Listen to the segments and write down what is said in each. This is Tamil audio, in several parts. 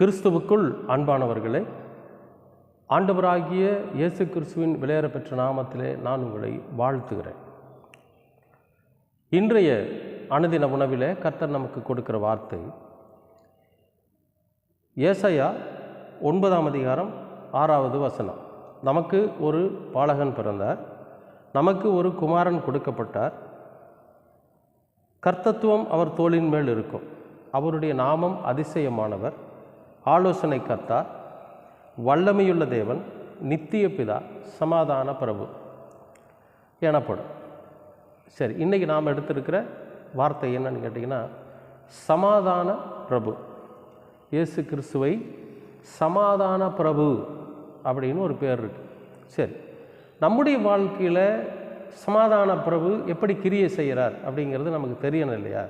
கிறிஸ்துவுக்குள் அன்பானவர்களே ஆண்டவராகிய இயேசு கிறிஸ்துவின் விளையாட பெற்ற நாமத்திலே நான் உங்களை வாழ்த்துகிறேன். இன்றைய அனுதின உணவிலே கர்த்தர் நமக்கு கொடுக்கிற வார்த்தை ஏசையா ஒன்பதாம் அதிகாரம் ஆறாவது வசனம். நமக்கு ஒரு பாலகன் பிறந்தார் நமக்கு ஒரு குமாரன் கொடுக்கப்பட்டார். கர்த்தத்துவம் அவர் தோளின் மேல் இருக்கும். அவருடைய நாமம் அதிசயமானவர். ஆலோசனை கர்த்தா வல்லமையுள்ள தேவன் நித்திய பிதா சமாதான பிரபு. எனப்படும். சரி இன்றைக்கி நாம் எடுத்திருக்கிற வார்த்தை என்னன்னு கேட்டிங்கன்னா சமாதான பிரபு. இயேசு கிறிஸ்துவை சமாதான பிரபு அப்படின்னு ஒரு பேர் இருக்குது சரி நம்முடைய வாழ்க்கையில் சமாதான பிரபு எப்படி கிரியை செய்கிறார் அப்படிங்கிறது நமக்கு தெரியணும் இல்லையா?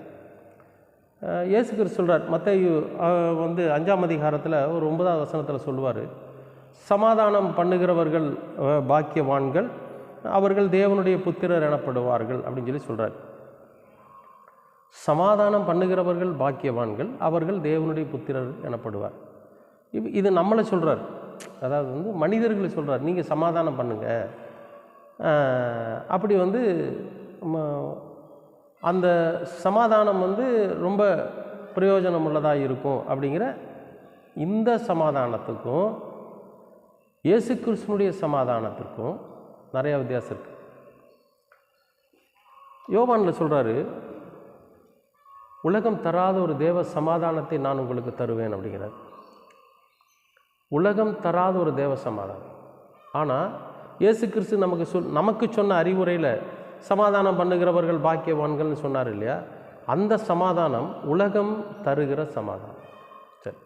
இயேசு கிறிஸ்து சொல்கிறார் மத்தையு வந்து அஞ்சாம் அதிகாரத்தில் ஒரு ஒன்பதாவது வசனத்தில் சொல்லுவார் சமாதானம் பண்ணுகிறவர்கள் பாக்கியவான்கள் அவர்கள் தேவனுடைய புத்திரர் எனப்படுவார்கள் அப்படின்னு சொல்லி சொல்கிறார் சமாதானம் பண்ணுகிறவர்கள் பாக்கியவான்கள் அவர்கள் தேவனுடைய புத்திரர் எனப்படுவார். இது இது நம்மளை சொல்கிறார் அதாவது வந்து மனிதர்களை சொல்கிறார் நீங்கள் சமாதானம் பண்ணுங்கள் அப்படி வந்து அந்த சமாதானம் வந்து ரொம்ப பிரயோஜனம் உள்ளதாக இருக்கும் அப்படிங்கிற இந்த சமாதானத்துக்கும் இயேசு கிறிஸ்துனுடைய சமாதானத்திற்கும் நிறையா வித்தியாசம் இருக்குது யோவானில் சொல்கிறாரு உலகம் தராத ஒரு தேவ சமாதானத்தை நான் உங்களுக்கு தருவேன் அப்படிங்கிறார். உலகம் தராத ஒரு தேவ சமாதானம். ஆனால் இயேசு கிறிஸ்து நமக்கு சொல் நமக்கு சொன்ன அறிவுரையில் சமாதானம் பண்ணுகிறவர்கள் பாக்கியவான்கள்னு சொன்னார் இல்லையா? அந்த சமாதானம் உலகம் தருகிற சமாதானம். சரி.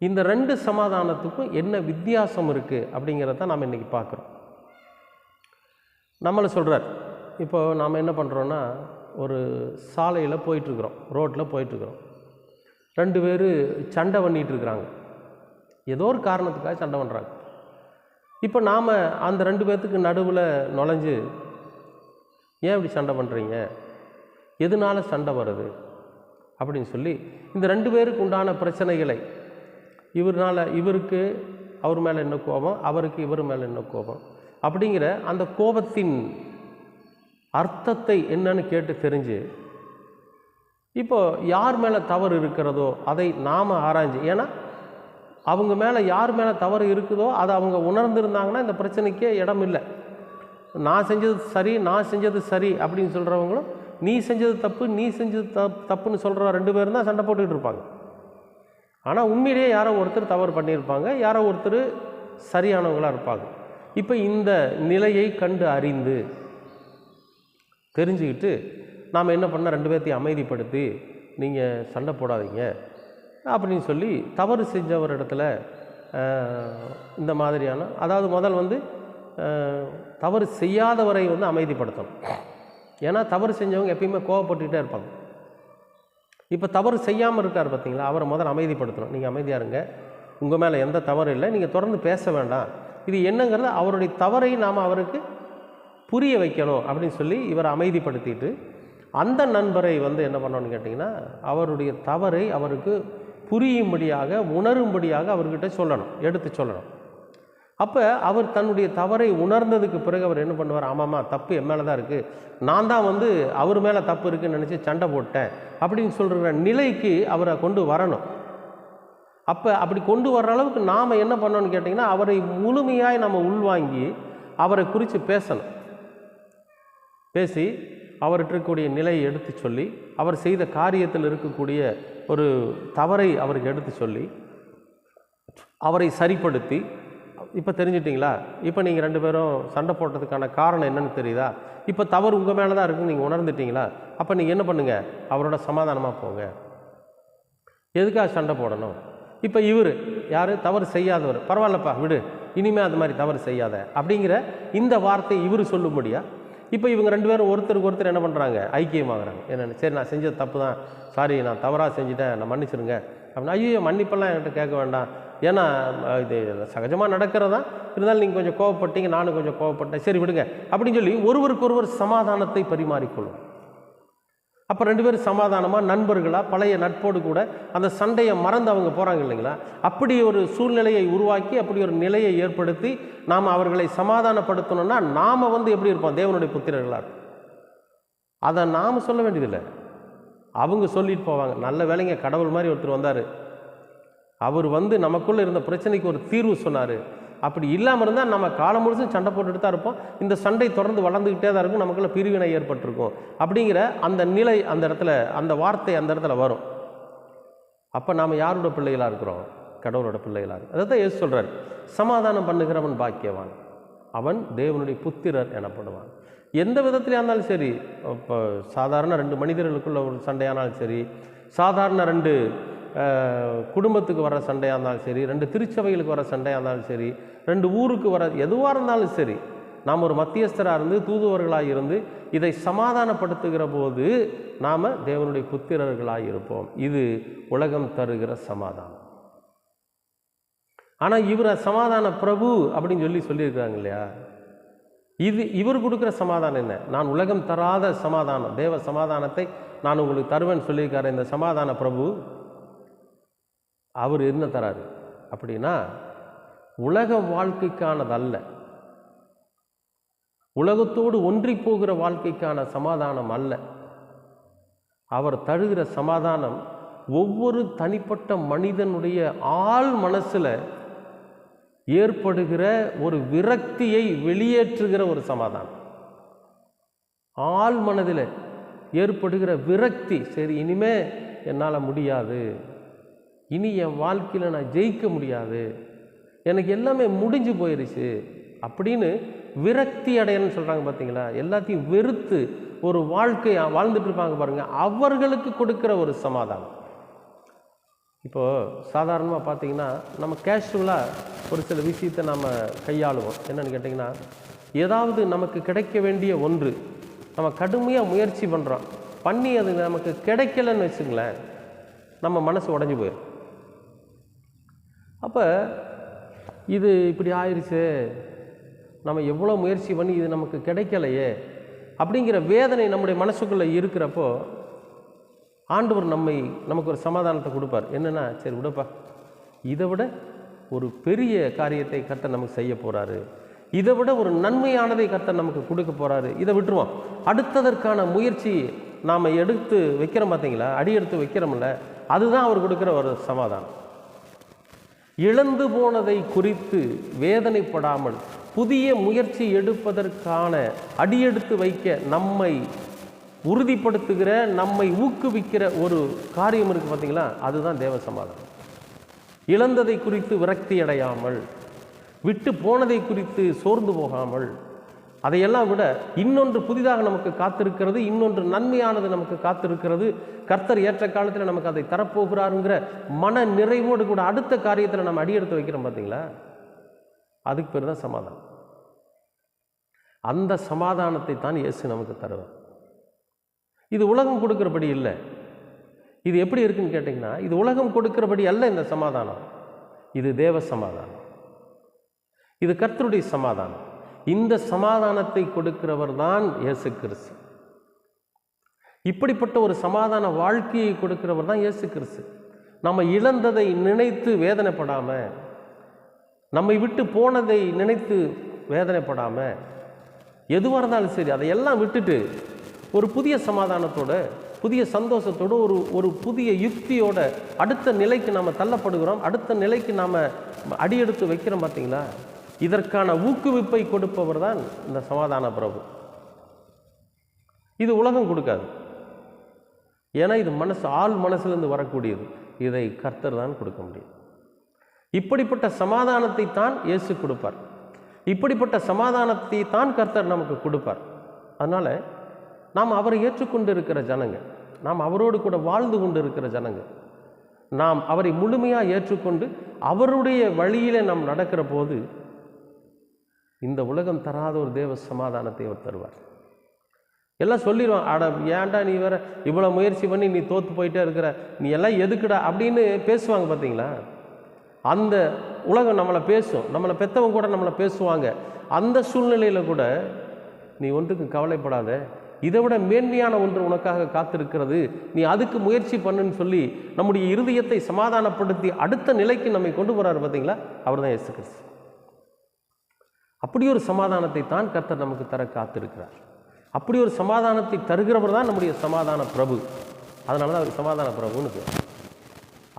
இந்த ரெண்டு சமாதானத்துக்கும் என்ன வித்தியாசம் இருக்குது அப்படிங்கிறத நாம் இன்றைக்கி பார்க்குறோம். நம்மளை சொல்கிறார் இப்போ நாம் என்ன பண்ணுறோன்னா ஒரு சாலையில் போயிட்டுருக்குறோம் ரோட்டில் போயிட்டுருக்குறோம். ரெண்டு பேர் சண்டை பண்ணிகிட்டு இருக்கிறாங்க ஏதோ ஒரு காரணத்துக்காக சண்டை பண்ணுறாங்க இப்போ நாம் அந்த ரெண்டு பேர்த்துக்கு நடுவில் நுழைஞ்சு ஏன் இப்படி சண்டை பண்ணுறீங்க எதனால சண்டை வருது? அப்படின்னு சொல்லி இந்த ரெண்டு பேருக்கு உண்டான பிரச்சனைகளை இவரால் இவருக்கு அவர் மேலே என்ன கோபம்? அவருக்கு இவர் மேலே என்ன கோபம்? அப்படிங்கிற அந்த கோபத்தின் அர்த்தத்தை என்னன்னு கேட்டு தெரிஞ்சு இப்போ யார் மேலே தவறு இருக்கிறதோ அதை நாம் ஆராய்ஞ்சு ஏன்னா அவங்க மேலே யார் மேலே தவறு இருக்குதோ அதை அவங்க உணர்ந்திருந்தாங்கன்னா இந்த பிரச்சனைக்கே இடம் இல்லை நான் செஞ்சது சரி நான் செஞ்சது சரி அப்படின்னு சொல்கிறவங்களும் நீ செஞ்சது தப்பு நீ செஞ்சது தப் தப்புன்னு சொல்கிற ரெண்டு பேரும் தான் சண்டை போட்டுக்கிட்டு இருப்பாங்க. ஆனால் உண்மையிலேயே யாரோ ஒருத்தர் தவறு பண்ணியிருப்பாங்க யாரோ ஒருத்தர் சரியானவங்களாக இருப்பாங்க. இப்போ இந்த நிலையை கண்டு அறிந்து தெரிஞ்சுக்கிட்டு நாம் என்ன பண்ண ரெண்டு பேர்த்தையும் அமைதிப்படுத்தி நீங்கள் சண்டை போடாதீங்க அப்படின்னு சொல்லி தவறு செஞ்சவர் இடத்துல இந்த மாதிரியான அதாவது முதல் வந்து தவறு செய்யாதவரை வந்து அமைதிப்படுத்தணும். ஏன்னா தவறு செஞ்சவங்க எப்பயுமே கோவப்பட்டுக்கிட்டே இருப்பாங்க. இப்போ தவறு செய்யாமல் இருக்கார் பார்த்தீங்களா அவரை முதல்ல அமைதிப்படுத்தணும். நீங்கள் அமைதியாக இருங்க. உங்கள் மேலே எந்த தவறு இல்லை. நீங்கள் தொடர்ந்து பேச வேண்டாம். இது என்னங்கிறது அவருடைய தவறை நாம் அவருக்கு புரிய வைக்கணும் அப்படின்னு சொல்லி இவரை அமைதிப்படுத்திட்டு அந்த நண்பரை வந்து என்ன பண்ணணும்னு கேட்டிங்கன்னா அவருடைய தவறை அவருக்கு புரியும்படியாக உணரும்படியாக அவர்கிட்ட சொல்லணும். எடுத்து சொல்லணும். அப்போ அவர் தன்னுடைய தவறை உணர்ந்ததுக்கு பிறகு அவர் என்ன பண்ணுவார்? ஆமாம்மா தப்பு என் மேலே தான் இருக்குது நான் தான் வந்து அவர் மேலே தப்பு இருக்குன்னு நினச்சி சண்டை போட்டேன் அப்படின்னு சொல்கிற நிலைக்கு அவரை கொண்டு வரணும். அப்போ அப்படி கொண்டு வர்ற அளவுக்கு நாம் என்ன பண்ணணும்னு கேட்டிங்கன்னா அவரை முழுமையாய் நம்ம உள்வாங்கி அவரை குறித்து பேசணும். பேசி அவர்கிட்ட இருக்கக்கூடிய நிலையை எடுத்து சொல்லி அவர் செய்த காரியத்தில் இருக்கக்கூடிய ஒரு தவறை அவருக்கு எடுத்து சொல்லி அவரை சரிப்படுத்தி இப்போ தெரிஞ்சிட்டிங்களா? இப்போ நீங்கள் ரெண்டு பேரும் சண்டை போட்டதுக்கான காரணம் என்னன்னு தெரியுதா? இப்போ தவறு உங்கள் மேலே தான் இருக்குன்னு நீங்கள் உணர்ந்துட்டீங்களா? அப்போ நீங்கள் என்ன பண்ணுங்கள் அவரோட சமாதானமாக போங்க. எதுக்காக சண்டை போடணும்? இப்போ இவர் யார்? தவறு செய்யாதவர். பரவாயில்லப்பா விடு. இனிமேல் அது மாதிரி தவறு செய்யாத. அப்படிங்கிற இந்த வார்த்தை இவர் சொல்லும்படியா? இப்போ இவங்க ரெண்டு பேரும் ஒருத்தருக்கு ஒருத்தர் என்ன பண்ணுறாங்க ஐக்கியமாகறாங்க என்னென்னு? சரி நான் செஞ்சது தப்பு தான் சாரி நான் தவறாக செஞ்சுட்டேன். நான் மன்னிச்சிருங்க. அப்படின்னா ஐயோ மன்னிப்பெல்லாம் என்கிட்ட கேட்க வேண்டாம். ஏன்னா இது சகஜமாக நடக்கிறதா? இருந்தாலும் நீங்கள் கொஞ்சம் கோவப்பட்டீங்க நானும் கொஞ்சம் கோவப்பட்டேன். சரி விடுங்க. அப்படின்னு சொல்லி ஒருவருக்கு ஒருவர் சமாதானத்தை பரிமாறிக்கொள்ளும். அப்போ ரெண்டு பேரும் சமாதானமாக நண்பர்களாக பழைய நட்போடு கூட அந்த சண்டையை மறந்து அவங்க போகிறாங்க இல்லைங்களா? அப்படி ஒரு சூழ்நிலையை உருவாக்கி அப்படி ஒரு நிலையை ஏற்படுத்தி நாம் அவர்களை சமாதானப்படுத்தணும்னா நாம் வந்து எப்படி இருப்போம்? தேவனுடைய புத்திரர்களாக அதை நாம் சொல்ல வேண்டியதில்லை. அவங்க சொல்லிட்டு போவாங்க. நல்ல வேலைங்க கடவுள் மாதிரி ஒருத்தர் வந்தார். அவர் வந்து நமக்குள்ளே இருந்த பிரச்சனைக்கு ஒரு தீர்வு சொன்னார். அப்படி இல்லாமல் இருந்தால் நம்ம காலம் முழுசும் சண்டை போட்டுட்டு தான் இருப்போம். இந்த சண்டை தொடர்ந்து வளர்ந்துக்கிட்டே தான் இருக்கும். நமக்குள்ள பிரிவினை ஏற்பட்டிருக்கும். அப்படிங்கிற அந்த நிலை அந்த இடத்துல அந்த வார்த்தை அந்த இடத்துல வரும். அப்போ நாம் யாரோட பிள்ளைகளாக இருக்கிறோம்? கடவுளோட பிள்ளைகளாக அதை தான் ஏசு சொல்கிறார் சமாதானம் பண்ணுகிறவன் பாக்கியவான். அவன் தேவனுடைய புத்திரர் எனப்படுவான். எந்த விதத்திலையா இருந்தாலும் சரி இப்போ சாதாரண ரெண்டு மனிதர்களுக்குள்ள ஒரு சண்டையானாலும் சரி சாதாரண ரெண்டு குடும்பத்துக்கு வர சண்டையாக இருந்தாலும் சரி ரெண்டு திருச்சபைகளுக்கு வர சண்டையாக இருந்தாலும் சரி ரெண்டு ஊருக்கு வர எதுவாக இருந்தாலும் சரி நாம் ஒரு மத்தியஸ்தராக இருந்து தூதுவர்களாக இருந்து இதை சமாதானப்படுத்துகிற போது நாம் தேவனுடைய புத்திரர்களாக இருப்போம். இது உலகம் தருகிற சமாதானம். ஆனால் இவரை சமாதான பிரபு அப்படின்னு சொல்லி சொல்லியிருக்காங்க இல்லையா? இது இவர் கொடுக்குற சமாதானம் என்ன? நான் உலகம் தராத சமாதானம் தேவ சமாதானத்தை நான் உங்களுக்கு தருவேன்னு சொல்லியிருக்காரு இந்த சமாதான பிரபு. அவர் என்ன தராரு? அப்படின்னா உலக வாழ்க்கைக்கானதல்ல. உலகத்தோடு ஒன்றி போகிற வாழ்க்கைக்கான சமாதானம் அல்ல. அவர் தழுகிற சமாதானம் ஒவ்வொரு தனிப்பட்ட மனிதனுடைய ஆள் மனசில் ஏற்படுகிற ஒரு விரக்தியை வெளியேற்றுகிற ஒரு சமாதானம். ஆள் மனதில் ஏற்படுகிற விரக்தி சரி இனிமே என்னால் முடியாது. இனி என் வாழ்க்கையில் நான் ஜெயிக்க முடியாது. எனக்கு எல்லாமே முடிஞ்சு போயிடுச்சு அப்படின்னு விரக்தி அடையணும்னு சொல்கிறாங்க பார்த்தீங்களா எல்லாத்தையும் வெறுத்து ஒரு வாழ்க்கை வாழ்ந்துட்டு இருப்பாங்க பாருங்கள் அவர்களுக்கு கொடுக்குற ஒரு சமாதானம். இப்போது சாதாரணமாக பார்த்தீங்கன்னா நம்ம கேஷுவலாக ஒரு சில விஷயத்தை நம்ம கையாளுவோம். என்னென்னு கேட்டிங்கன்னா ஏதாவது நமக்கு கிடைக்க வேண்டிய ஒன்று நம்ம கடுமையாக முயற்சி பண்ணுறோம் பண்ணி அது நமக்கு கிடைக்கலன்னு வச்சுங்களேன் நம்ம மனசு உடஞ்சி போயிடும் அப்போ இது இப்படி ஆயிடுச்சு நம்ம எவ்வளோ முயற்சி பண்ணி இது நமக்கு கிடைக்கலையே அப்படிங்கிற வேதனை நம்முடைய மனசுக்குள்ளே இருக்கிறப்போ ஆண்டவர் நம்மை நமக்கு ஒரு சமாதானத்தை கொடுப்பார். என்னென்னா சரி விடப்பா. இதை விட ஒரு பெரிய காரியத்தை கர்த்தர் நமக்கு செய்ய போகிறாரு இதை விட ஒரு நன்மையானதை கர்த்தர் நமக்கு கொடுக்க போகிறாரு இதை விட்டுருவோம். அடுத்ததற்கான முயற்சி நாம் எடுத்து வைக்கிறோம் பார்த்தீங்களா அடி எடுத்து வைக்கிறோம்ல. அதுதான் அவர் கொடுக்குற ஒரு சமாதானம். இழந்து போனதை குறித்து வேதனைப்படாமல் புதிய முயற்சி எடுப்பதற்கான அடியெடுத்து வைக்க நம்மை உறுதிப்படுத்துகிற நம்மை ஊக்குவிக்கிற ஒரு காரியம் இருக்குது பார்த்தீங்களா அதுதான் தேவ சமாதானம். இழந்ததை குறித்து விரக்தி அடையாமல் விட்டு போனதை குறித்து சோர்ந்து போகாமல் அதையெல்லாம் விட இன்னொன்று புதிதாக நமக்கு காத்திருக்கிறது இன்னொன்று நன்மையானது நமக்கு காத்திருக்கிறது. கர்த்தர் ஏற்ற காலத்தில் நமக்கு அதை தரப்போகிறாருங்கிற மன நிறைவோடு கூட அடுத்த காரியத்தில் நம்ம அடியெடுத்து வைக்கிறோம் பார்த்தீங்களா அதுக்கு பேர் தான் சமாதானம். அந்த சமாதானத்தை தான் இயேசு நமக்கு தருவார். இது உலகம் கொடுக்குறபடி இல்லை. இது எப்படி இருக்குன்னு கேட்டிங்கன்னா இது உலகம் கொடுக்குறபடி அல்ல இந்த சமாதானம். இது தேவ சமாதானம். இது கர்த்தருடைய சமாதானம். இந்த சமாதானத்தை கொடுக்கிறவர் தான் இயேசு கிறிஸ்து. இப்படிப்பட்ட ஒரு சமாதான வாழ்க்கையை கொடுக்கிறவர் தான் இயேசு கிறிஸ்து. நம்ம இழந்ததை நினைத்து வேதனைப்படாமல் நம்மை விட்டு போனதை நினைத்து வேதனைப்படாமல் எதுவாக இருந்தாலும் சரி அதையெல்லாம் விட்டுட்டு ஒரு புதிய சமாதானத்தோட புதிய சந்தோஷத்தோட ஒரு ஒரு புதிய யுக்தியோட அடுத்த நிலைக்கு நாம் தள்ளப்படுகிறோம். அடுத்த நிலைக்கு நாம் அடியெடுத்து வைக்கிறோம் பார்த்தீங்களா? இதற்கான ஊக்குவிப்பை கொடுப்பவர் தான் இந்த சமாதான பிரபு. இது உலகம் கொடுக்காது. ஏன்னா இது மனசு ஆள் மனசுலேருந்து வரக்கூடியது. இதை கர்த்தர் தான் கொடுக்க முடியும். இப்படிப்பட்ட சமாதானத்தை தான் இயேசு கொடுப்பார். இப்படிப்பட்ட சமாதானத்தை தான் கர்த்தர் நமக்கு கொடுப்பார். அதனால் நாம் அவரை ஏற்றுக்கொண்டு இருக்கிற ஜனங்க நாம் அவரோடு கூட வாழ்ந்து கொண்டு இருக்கிற ஜனங்க நாம் அவரை முழுமையாக ஏற்றுக்கொண்டு அவருடைய வழியில் நாம் நடக்கிற போது இந்த உலகம் தராத ஒரு தேவ சமாதானத்தை அவர் தருவார். எல்லாம் சொல்லிடுவான் அட ஏன்டா நீ வேற இவ்வளோ முயற்சி பண்ணி நீ தோற்று போயிட்டே இருக்கிற? நீ எல்லாம் எதுக்குடா? அப்படின்னு பேசுவாங்க பார்த்தீங்களா? அந்த உலகம் நம்மளை பேசும். நம்மளை பெற்றவங்க கூட நம்மளை பேசுவாங்க. அந்த சூழ்நிலையில் கூட நீ ஒன்றுக்கும் கவலைப்படாத. இதை விட மேன்மையான ஒன்று உனக்காக காத்திருக்கிறது. நீ அதுக்கு முயற்சி பண்ணுன்னு சொல்லி நம்முடைய இருதயத்தை சமாதானப்படுத்தி அடுத்த நிலைக்கு நம்மை கொண்டு போகிறார் பார்த்தீங்களா? அவர் தான் இயேசு கிறிஸ்து. அப்படி ஒரு சமாதானத்தை தான் கர்த்தர் நமக்கு தர காத்திருக்கிறார். அப்படி ஒரு சமாதானத்தை தருகிறவர் தான் நம்முடைய சமாதான பிரபு. அதனால தான் அவர் சமாதான பிரபுன்னு பேர்.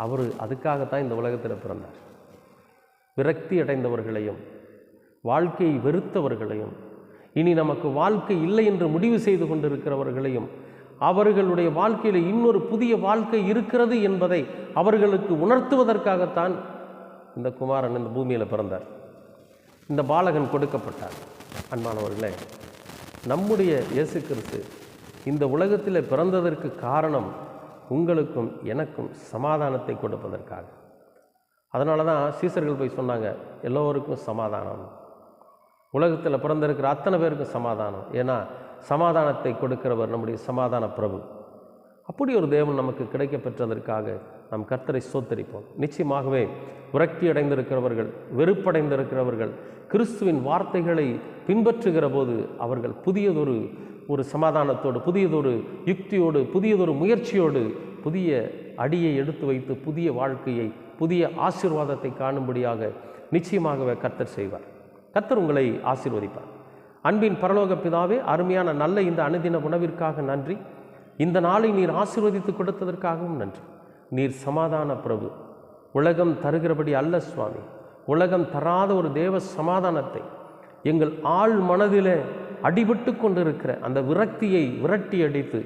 அவர் அதுக்காகத்தான் இந்த உலகத்தில் பிறந்தார். விரக்தி அடைந்தவர்களையும் வாழ்க்கையை வெறுத்தவர்களையும் இனி நமக்கு வாழ்க்கை இல்லை என்று முடிவு செய்து கொண்டிருக்கிறவர்களையும் அவர்களுடைய வாழ்க்கையில் இன்னொரு புதிய வாழ்க்கை இருக்கிறது என்பதை அவர்களுக்கு உணர்த்துவதற்காகத்தான் இந்த குமாரன் இந்த பூமியில் பிறந்தார். இந்த பாலகன் கொடுக்கப்பட்டார். அன்பானவர்களே நம்முடைய இயேசு கிறிஸ்து இந்த உலகத்தில் பிறந்ததற்கு காரணம் உங்களுக்கும் எனக்கும் சமாதானத்தை கொடுப்பதற்காக. அதனால தான் சீசர்கள் போய் சொன்னாங்க எல்லோருக்கும் சமாதானம். உலகத்தில் பிறந்திருக்கிற அத்தனை பேருக்கும் சமாதானம். ஏன்னா சமாதானத்தை கொடுக்கிறவர் நம்முடைய சமாதான பிரபு. அப்படி ஒரு தேவன் நமக்கு கிடைக்க பெற்றதற்காக நாம் கர்த்தரை சோத்தரிப்போம் நிச்சயமாகவே விரக்தி அடைந்திருக்கிறவர்கள் வெறுப்படைந்திருக்கிறவர்கள் கிறிஸ்துவின் வார்த்தைகளை பின்பற்றுகிற போது அவர்கள் புதியதொரு ஒரு சமாதானத்தோடு புதியதொரு யுக்தியோடு புதியதொரு முயற்சியோடு புதிய அடியை எடுத்து வைத்து புதிய வாழ்க்கையை புதிய ஆசீர்வாதத்தை காணும்படியாக நிச்சயமாகவே கர்த்தர் செய்வார். கர்த்தர் உங்களை ஆசீர்வதிப்பார். அன்பின் பரலோக பிதாவே அருமையான நல்ல இந்த அனுதின உணவிற்காக நன்றி. இந்த நாளை நீர் ஆசீர்வதித்து கொடுத்ததற்காகவும் நன்றி. நீர் சமாதான பிரபு. உலகம் தருகிறபடி அல்ல சுவாமி. உலகம் தராத ஒரு தேவ சமாதானத்தை எங்கள் ஆள் மனதிலே அடிபட்டு கொண்டிருக்கிற அந்த விரக்தியை விரட்டி அடித்து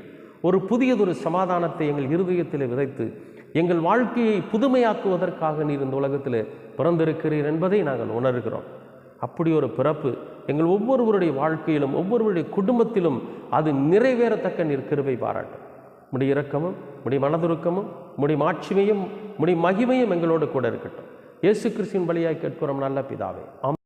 ஒரு புதியதொரு சமாதானத்தை எங்கள் இருதயத்தில் விதைத்து எங்கள் வாழ்க்கையை புதுமையாக்குவதற்காக நீர் இந்த உலகத்தில் பிறந்திருக்கிறீர் என்பதை நாங்கள் உணர்கிறோம். அப்படி ஒரு பிறப்பு எங்கள் ஒவ்வொருவருடைய வாழ்க்கையிலும் ஒவ்வொருவருடைய குடும்பத்திலும் அது நிறைவேறத்தக்க நீர் கிருபை பாராட்டும். முடி இரக்கமும் முடி மனதுருக்கமும் முடி மாட்சிமையும் முடி மகிமையும் எங்களோடு கூட இருக்கட்டும். இயேசு கிறிஸ்துவின் வழியாக கேட்கிறோம் நல்ல பிதாவே. ஆம்